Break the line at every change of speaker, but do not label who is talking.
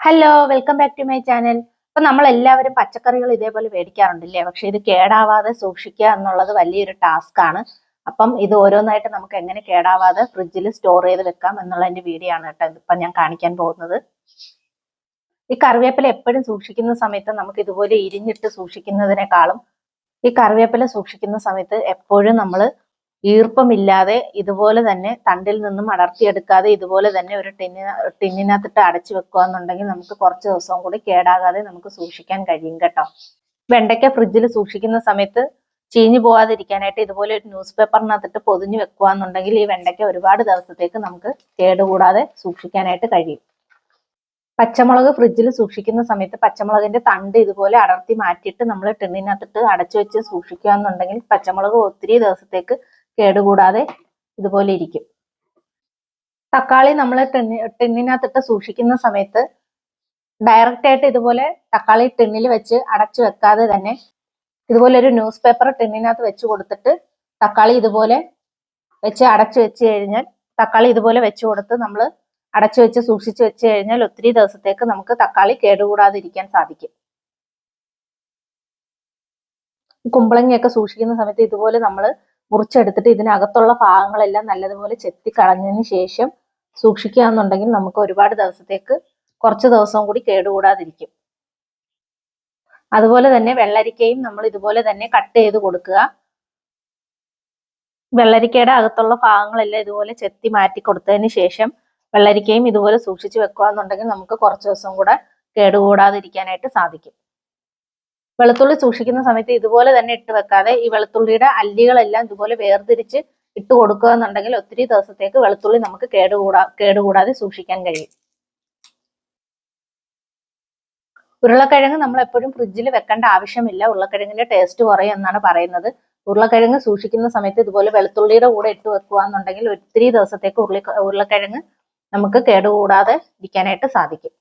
Hello welcome back to my channel അപ്പൊ നമ്മൾ എല്ലാവരും പച്ചക്കറികൾ ഇതേപോലെ മേടിക്കാറുണ്ടല്ലേ? പക്ഷെ ഇത് കേടാവാതെ സൂക്ഷിക്കുക എന്നുള്ളത് വലിയൊരു ടാസ്ക് ആണ്. അപ്പം ഇത് ഓരോന്നായിട്ട് നമുക്ക് എങ്ങനെ കേടാവാതെ ഫ്രിഡ്ജിൽ സ്റ്റോർ ചെയ്ത് വെക്കാം എന്നുള്ള എന്നുള്ളതിന്റെ വീഡിയോ ആണ് കേട്ടോ ഇതിപ്പോ ഞാൻ കാണിക്കാൻ പോകുന്നത്. ഈ കറിവേപ്പില എപ്പോഴും സൂക്ഷിക്കുന്ന സമയത്ത് നമുക്ക് ഇതുപോലെ ഇരിഞ്ഞിട്ട് സൂക്ഷിക്കുന്നതിനേക്കാളും ഈ കറിവേപ്പില സൂക്ഷിക്കുന്ന സമയത്ത് എപ്പോഴും നമ്മൾ ഈർപ്പമില്ലാതെ ഇതുപോലെ തന്നെ തണ്ടിൽ നിന്നും അടർത്തിയെടുക്കാതെ ഇതുപോലെ തന്നെ ഒരു ടിന്നിന ടിന്നിനകത്തിട്ട് അടച്ചു വെക്കുകയെന്നുണ്ടെങ്കിൽ നമുക്ക് കുറച്ച് ദിവസവും കൂടി കേടാകാതെ നമുക്ക് സൂക്ഷിക്കാൻ കഴിയും കേട്ടോ. വെണ്ടയ്ക്ക ഫ്രിഡ്ജിൽ സൂക്ഷിക്കുന്ന സമയത്ത് ചീഞ്ഞു പോകാതിരിക്കാനായിട്ട് ഇതുപോലെ ഒരു ന്യൂസ് പേപ്പറിനകത്തിട്ട് പൊതിഞ്ഞു വെക്കുകയെന്നുണ്ടെങ്കിൽ ഈ വെണ്ടയ്ക്ക ഒരുപാട് ദിവസത്തേക്ക് നമുക്ക് കേടുകൂടാതെ സൂക്ഷിക്കാനായിട്ട് കഴിയും. പച്ചമുളക് ഫ്രിഡ്ജിൽ സൂക്ഷിക്കുന്ന സമയത്ത് പച്ചമുളകിന്റെ തണ്ട് ഇതുപോലെ അടർത്തി മാറ്റിയിട്ട് നമ്മൾ ടിന്നിനകത്തിട്ട് അടച്ചു വെച്ച് സൂക്ഷിക്കുക എന്നുണ്ടെങ്കിൽ പച്ചമുളക് ഒത്തിരി ദിവസത്തേക്ക് കേടുകൂടാതെ ഇതുപോലെ ഇരിക്കും. തക്കാളി നമ്മൾ ടെന്നി ടിന്നിനകത്തിട്ട് സൂക്ഷിക്കുന്ന സമയത്ത് ഡയറക്റ്റ് ആയിട്ട് ഇതുപോലെ തക്കാളി ടിന്നിൽ വെച്ച് അടച്ചു വെക്കാതെ തന്നെ ഇതുപോലെ ഒരു ന്യൂസ് പേപ്പർ ടിന്നിനകത്ത് വെച്ച് കൊടുത്തിട്ട് തക്കാളി ഇതുപോലെ വെച്ച് അടച്ചു വെച്ച് കഴിഞ്ഞാൽ തക്കാളി ഇതുപോലെ വെച്ച് കൊടുത്ത് നമ്മൾ അടച്ചു വെച്ച് സൂക്ഷിച്ചു വെച്ച് കഴിഞ്ഞാൽ ഒത്തിരി ദിവസത്തേക്ക് നമുക്ക് തക്കാളി കേടുകൂടാതിരിക്കാൻ സാധിക്കും. കുമ്പളങ്ങയൊക്കെ സൂക്ഷിക്കുന്ന സമയത്ത് ഇതുപോലെ നമ്മൾ മുറിച്ചെടുത്തിട്ട് ഇതിനകത്തുള്ള ഭാഗങ്ങളെല്ലാം നല്ലതുപോലെ ചെത്തി കളഞ്ഞതിന് ശേഷം സൂക്ഷിക്കുകയാണെന്നുണ്ടെങ്കിൽ നമുക്ക് ഒരുപാട് ദിവസത്തേക്ക് കുറച്ച് ദിവസം കൂടി കേടുകൂടാതിരിക്കും. അതുപോലെ തന്നെ വെള്ളരിക്കയും നമ്മൾ ഇതുപോലെ തന്നെ കട്ട് ചെയ്ത് കൊടുക്കുക. വെള്ളരിക്കയുടെ അകത്തുള്ള ഭാഗങ്ങളെല്ലാം ഇതുപോലെ ചെത്തി മാറ്റി കൊടുത്തതിന് ശേഷം വെള്ളരിക്കയും ഇതുപോലെ സൂക്ഷിച്ചു വെക്കുക എന്നുണ്ടെങ്കിൽ നമുക്ക് കുറച്ച് ദിവസം കൂടെ കേടുകൂടാതിരിക്കാനായിട്ട് സാധിക്കും. വെളുത്തുള്ളി സൂക്ഷിക്കുന്ന സമയത്ത് ഇതുപോലെ തന്നെ ഇട്ട് വെക്കാതെ ഈ വെളുത്തുള്ളിയുടെ അല്ലികളെല്ലാം ഇതുപോലെ വേർതിരിച്ച് ഇട്ട് കൊടുക്കുക എന്നുണ്ടെങ്കിൽ ഒത്തിരി ദിവസത്തേക്ക് വെളുത്തുള്ളി നമുക്ക് കേടുകൂടാ കേടുകൂടാതെ സൂക്ഷിക്കാൻ കഴിയും. ഉരുളക്കിഴങ്ങ് നമ്മൾ എപ്പോഴും ഫ്രിഡ്ജിൽ വെക്കേണ്ട ആവശ്യമില്ല. ഉരുളക്കിഴങ്ങിന്റെ ടേസ്റ്റ് കുറയും എന്നാണ് പറയുന്നത്. ഉരുളക്കിഴങ്ങ് സൂക്ഷിക്കുന്ന സമയത്ത് ഇതുപോലെ വെളുത്തുള്ളിയുടെ കൂടെ ഇട്ട് വെക്കുക എന്നുണ്ടെങ്കിൽ ഒത്തിരി ദിവസത്തേക്ക് ഉരുളി ഉരുളക്കിഴങ്ങ് നമുക്ക് കേടുകൂടാതെ ഇരിക്കാനായിട്ട് സാധിക്കും.